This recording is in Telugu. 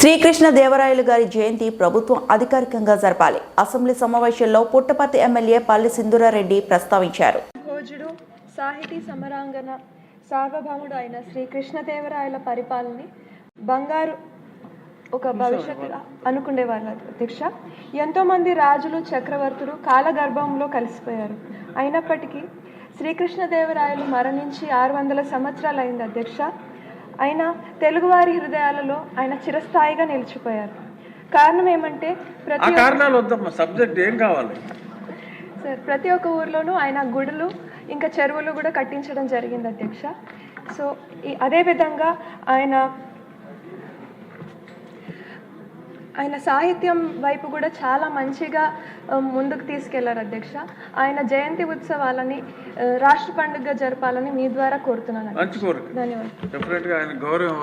శ్రీకృష్ణ దేవరాయలు గారి జయంతి ప్రభుత్వం అధికారికంగా జరపాలి. అసెంబ్లీ సమావేశంలో పుట్టపర్తి ఎమ్మెల్యే పల్లి సింధురారెడ్డి ప్రస్తావించారు. భోజుడు సాహితీ సమరాంగన సార్వభౌముడు అయిన శ్రీ కృష్ణదేవరాయల పరిపాలనని బంగారు ఒక భవిష్యత్తు అనుకునేవారు అధ్యక్ష. ఎంతోమంది రాజులు చక్రవర్తులు కాలగర్భంలో కలిసిపోయారు. అయినప్పటికీ శ్రీకృష్ణదేవరాయలు మరణించి ఆరు వందల సంవత్సరాలు అయింది అధ్యక్ష. ఆయన తెలుగువారి హృదయాలలో ఆయన చిరస్థాయిగా నిలిచిపోయారు. కారణం ఏమంటే ప్రతి కారణాలు వద్దమ్మా సబ్జెక్ట్ ఏం కావాలి? సార్ ప్రతి ఒక్క ఊర్లోనూ ఆయన గుడులు ఇంకా చెరువులు కూడా కట్టించడం జరిగింది అధ్యక్ష. సో అదే విధంగా ఆయన ఆయన సాహిత్యం వైపు కూడా చాలా మంచిగా ముందుకు తీసుకెళ్ళారు అధ్యక్ష. ఆయన జయంతి ఉత్సవాలని రాష్ట్ర పండుగగా జరపాలని మీ ద్వారా కోరుతున్నాను ధన్యవాదాలు. డెఫినెట్గా ఆయన గౌరవం